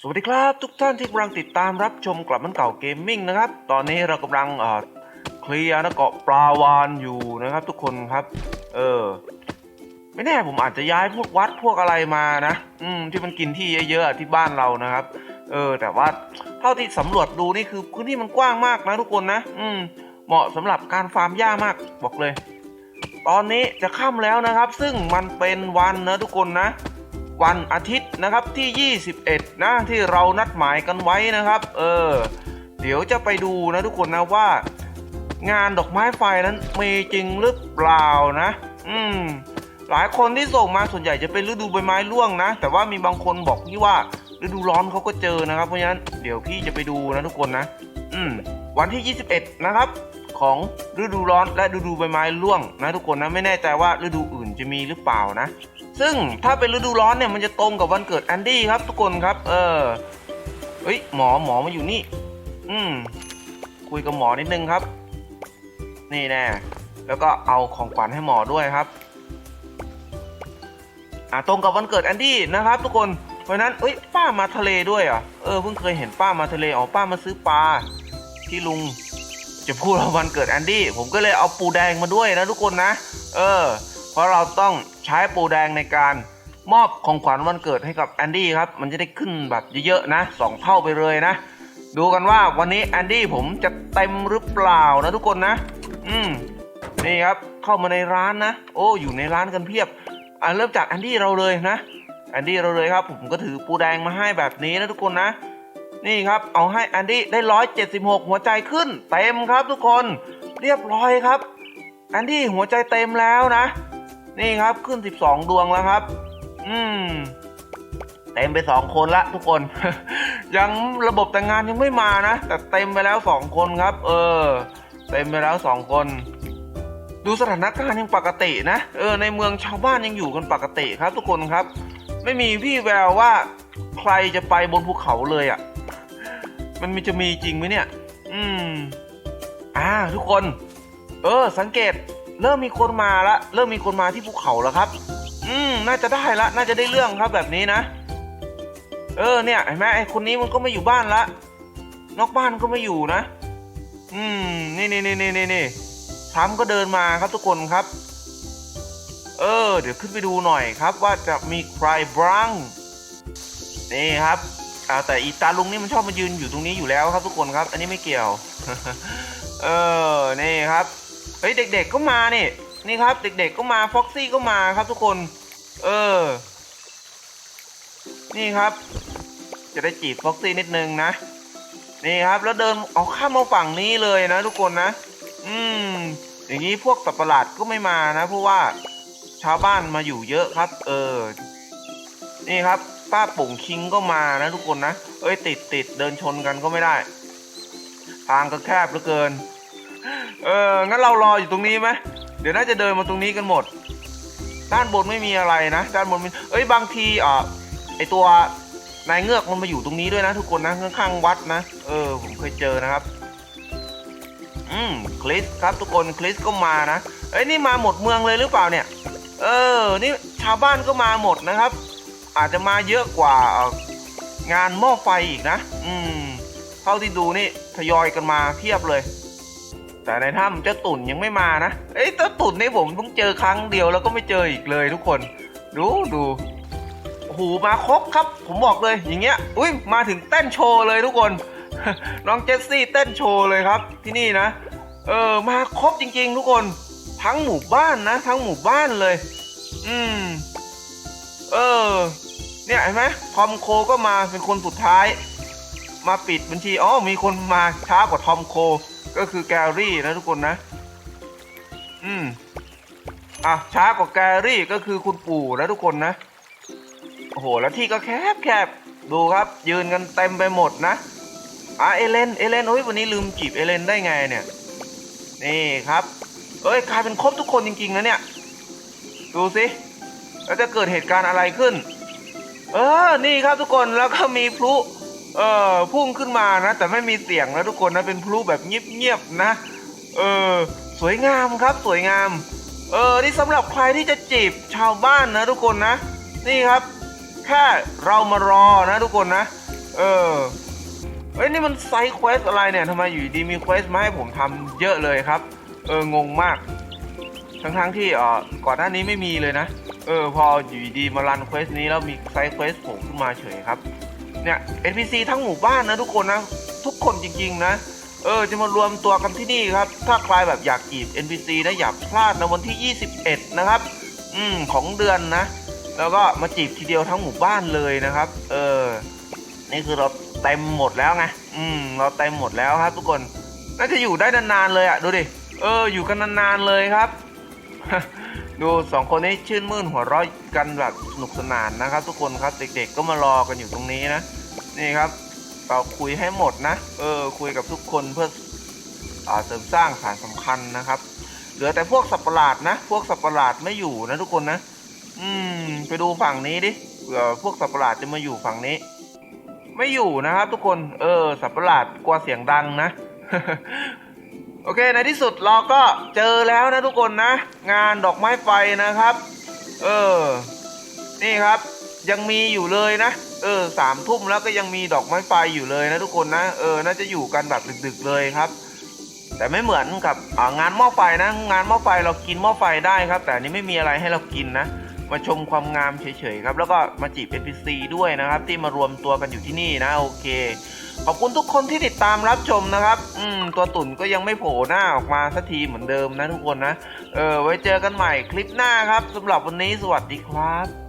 สวัสดีครับทุกท่านที่กำลังติดตามรับชมกลับมันเก่าเกมมิ่งนะครับ ตอนนี้เรากำลังเคลียร์นะเกาะปลาวานอยู่นะครับ ทุกคนครับ เออ ไม่แน่ผมอาจจะย้ายพวกวัดพวกอะไรมานะ อืม ที่มันกินที่เยอะๆที่บ้านเรานะครับ เออ แต่ว่าเท่าที่สำรวจดูนี่คือพื้นที่มันกว้างมากนะ ทุกคนนะ อืม เหมาะสำหรับการฟาร์มหญ้ามากบอกเลย ตอนนี้จะค่ำแล้วนะครับ ซึ่งมันเป็นวันนะทุกคนนะ วันอาทิตย์นะครับที่ 21 นะที่เรานัดหมายกันไว้นะครับ เออ เดี๋ยวจะไปดูนะทุกคนนะว่า งานดอกไม้ไฟนั้นมีจริงหรือเปล่านะ อืม หลายคนที่ส่งมาส่วนใหญ่จะเป็นฤดูใบไม้ร่วงนะ แต่ว่ามีบางคนบอกพี่ว่าฤดูร้อนเขาก็เจอนะครับ เพราะฉะนั้นเดี๋ยวพี่จะไปดูนะทุกคนนะ อืม วันที่ 21 นะครับของฤดูร้อนและฤดูใบไม้ร่วงนะทุกคนนะไม่แน่ใจว่าฤดูอื่นจะมีหรือเปล่านะ ซึ่งถ้าเป็นฤดูร้อนเนี่ยมันจะตรงกับวันเกิดแอนดี้ครับทุกคนครับ เออเฮ้ยหมอหมอมาอยู่นี่ อืมคุยกับหมอนิดนึงครับ นี่แน่แล้วก็เอาของขวัญให้หมอด้วยครับอะตรงกับวันเกิดแอนดี้นะครับ ทุกคนเพราะนั้นเอ้ยป้ามาทะเลด้วยอะเออเพิ่งเคยเห็นป้ามาทะเลอ๋อป้ามาซื้อปลาที่ลุงจะพูดว่าวันเกิดแอนดี้ผมก็เลยเอาปูแดงมาด้วยนะทุกคนนะ เออ เพราะเราต้องใช้ปูแดงในการมอบของขวัญวันเกิดให้กับแอนดี้ครับ มันจะได้ขึ้นแบบเยอะๆนะสองเท่าไปเลยนะ ดูกันว่าวันนี้แอนดี้ผมจะเต็มหรือเปล่านะทุกคนนะ อืมนี่ครับเข้ามาในร้านนะ โอ้อยู่ในร้านกันเพียบอะเริ่มจากแอนดี้เราเลยนะแอนดี้เราเลยครับ ผมก็ถือปูแดงมาให้แบบนี้นะทุกคนนะ นี่ครับเอาให้แอนดี้ได้ร้อยเจ็ดสิบหกหัวใจขึ้นเต็มครับทุกคน เรียบร้อยครับแอนดี้หัวใจเต็มแล้วนะ นี่ครับขึ้นสิบสองดวงแล้วครับ อืมเต็มไปสองคนละทุกคน ยังระบบแต่งงานยังไม่มานะ แต่เต็มไปแล้วสองคนครับ เออ เต็มไปแล้วสองคน ดูสถานการณ์ยังปกตินะ เออ ในเมืองชาวบ้านยังอยู่กันปกติครับ ทุกคนครับ ไม่มีวี่แววว่าใครจะไปบนภูเขาเลยอะ่ะ มันมีจะมีจริงไหมเนี่ย อืม อ่า ทุกคน เออ สังเกต เริ่มมีคนมาละ เริ่มมีคนมาที่ภูเขาแล้วครับ อืม น่าจะได้ละ น่าจะได้เรื่องครับแบบนี้นะ เออ เนี่ยเห็นไหมไอ้คนนี้มันก็ไม่อยู่บ้านละ นอกบ้านก็ไม่อยู่นะ อืม นี่นี่นี่นี่นี่นี่ทรัมก็เดินมาครับทุกคนครับ เออ เดี๋ยวขึ้นไปดูหน่อยครับ ว่าจะมีใครบ้างนี่ครับอ่าแต่อีตาลุงนี่มันชอบมายืนอยู่ตรงนี้อยู่แล้วครับทุกคนครับ อันนี้ไม่เกี่ยว เออ นี่ครับ เฮ้ยเด็กๆก็มาเนี่ยนี่ครับ เด็กๆก็มาฟ็อกซี่ก็มาครับทุกคน เออ นี่ครับ จะได้จีบฟ็อกซี่นิดนึงนะนี่ครับ แล้วเดินเอาข้ามมาฝั่งนี้เลยนะ ทุกคนนะ อืม อย่างนี้พวกสัตว์ประหลาดก็ไม่มานะเพราะว่าชาวบ้านมาอยู่เยอะครับ เออ นี่ครับ ป้าปุ่งคิงก็มานะทุกคนนะ เอ้ยติดติดเดินชนกันก็ไม่ได้ ทางก็แคบเหลือเกิน เออ งั้นเรารออยู่ตรงนี้ไหมเดี๋ยวน่าจะเดินมาตรงนี้กันหมด ด้านบนไม่มีอะไรนะ ด้านบนมีเอ้ย บางทีอะไอตัวนายเงือกมันมาอยู่ตรงนี้ด้วยนะ ทุกคนนะข้างๆวัดนะ เออ ผมเคยเจอนะครับ อืมคริสครับทุกคนคริสก็มานะ เอ้ย นี่มาหมดเมืองเลยหรือเปล่าเนี่ย เออ นี่ชาวบ้านก็มาหมดนะครับ อาจจะมาเยอะกว่างานหม้อไฟอีกนะ อืม เท่าที่ดูนี่ทยอยกันมาเพียบเลย แต่ในถ้ำเจ้าตุ่นยังไม่มานะ เอ้ยเจ้าตุ่นนี่ผมเพิ่งเจอครั้งเดียวแล้วก็ไม่เจออีกเลยทุกคน ดูดูโอ้โหมาครบครับ ผมบอกเลยอย่างเงี้ย อุ้ยมาถึงเต้นโชว์เลยทุกคน น้องเจสซี่เต้นโชว์เลยครับ ที่นี่นะ เออมาครบจริง ๆ ทุกคน ทั้งหมู่บ้านนะ ทั้งหมู่บ้านเลย อืม เออ เนี่ยเห็นไหมทอมโคก็มาเป็นคนสุดท้าย มาปิดบัญชี อ๋อมีคนมาช้ากว่าทอมโค ก็คือแกรี่นะทุกคนนะ อืมอะช้ากว่าแกรี่ก็คือคุณปู่นะทุกคนนะ โอ้โห แล้วที่ก็แคบแคบดูครับยืนกันเต็มไปหมดนะอะเอเลนเอเลนโอ้ยวันนี้ลืมจีบเอเลนได้ไงเนี่ย นี่ครับ เอ้ยกลายเป็นครบทุกคนจริงๆนะเนี่ย ดูสิแล้วจะเกิดเหตุการณ์อะไรขึ้น เออ นี่ครับทุกคนแล้วก็มีพลุ เออพุ่งขึ้นมานะ แต่ไม่มีเสียงนะทุกคนนะเป็นพลุแบบเงียบๆนะ เออสวยงามครับสวยงาม เออนี่สำหรับใครที่จะจีบชาวบ้านนะทุกคนนะ นี่ครับ แค่เรามารอนะทุกคนนะ เออเอ้ยนี่มันไซด์เควสอะไรเนี่ยทำไมอยู่ดีมีเควสมาให้ผมทำเยอะเลยครับ เอองงมาก ทั้งๆที่เออก่อนหน้านี้ไม่มีเลยนะ เออพออยู่ดีมารันเควสนี้แล้วมีไซด์เควสโผล่ขึ้นมาเฉยครับ เนี่ย NPC ทั้งหมู่บ้านนะทุกคนนะ ทุกคนจริง ๆ นะ เออ จะมารวมตัวกันที่นี่ครับ ถ้าใครแบบอยากจีบ NPC นะอย่าพลาดนะวันที่ 21 นะครับ อืมของเดือนนะ แล้วก็มาจีบทีเดียวทั้งหมู่บ้านเลยนะครับ เออ นี่คือเราเต็มหมดแล้วไง อืม เราเต็มหมดแล้วครับ ทุกคน น่าจะอยู่ได้นานๆเลยอะ่ะ ดูดิ เออ อยู่กันนานๆเลยครับ ดูสองคนนี้ชื่นมื่นหัวเราะกันแบบสนุกสนานนะครับ ทุกคนครับเด็กๆก็มารอกันอยู่ตรงนี้นะ นี่ครับเราคุยให้หมดนะ เออคุยกับทุกคนเพื่ออเสริมสร้างสารสำคัญนะครับ เหลือแต่พวกสัตว์ประหลาดนะ พวกสัตว์ประหลาดไม่อยู่นะทุกคนนะ อืม ไปดูฝั่งนี้ดิเผื่อพวกสัตว์ประหลาดจะมาอยู่ฝั่งนี้ ไม่อยู่นะครับ ทุกคน เออ สัตว์ประหลาดกลัวเสียงดังนะ โอเคในที่สุดเราก็เจอแล้วนะทุกคนนะ งานดอกไม้ไฟนะครับ เออ นี่ครับยังมีอยู่เลยนะ เออสามทุ่มแล้วก็ยังมีดอกไม้ไฟอยู่เลยนะทุกคนนะ เออ น่าจะอยู่กันแบบดึกๆเลยครับ แต่ไม่เหมือนกับงานหม้อไฟนะ งานหม้อไฟเรากินหม้อไฟได้ครับ แต่นี้ไม่มีอะไรให้เรากินนะ มาชมความงามเฉยๆครับ แล้วก็มาจีบ NPC ด้วยนะครับ ที่มารวมตัวกันอยู่ที่นี่นะ โอเค ขอบคุณทุกคนที่ติดตามรับชมนะครับ อืม ตัวตุ่นก็ยังไม่โผล่หน้าออกมาสักทีเหมือนเดิมนะทุกคนนะ เออ ไว้เจอกันใหม่คลิปหน้าครับสำหรับวันนี้สวัสดีครับ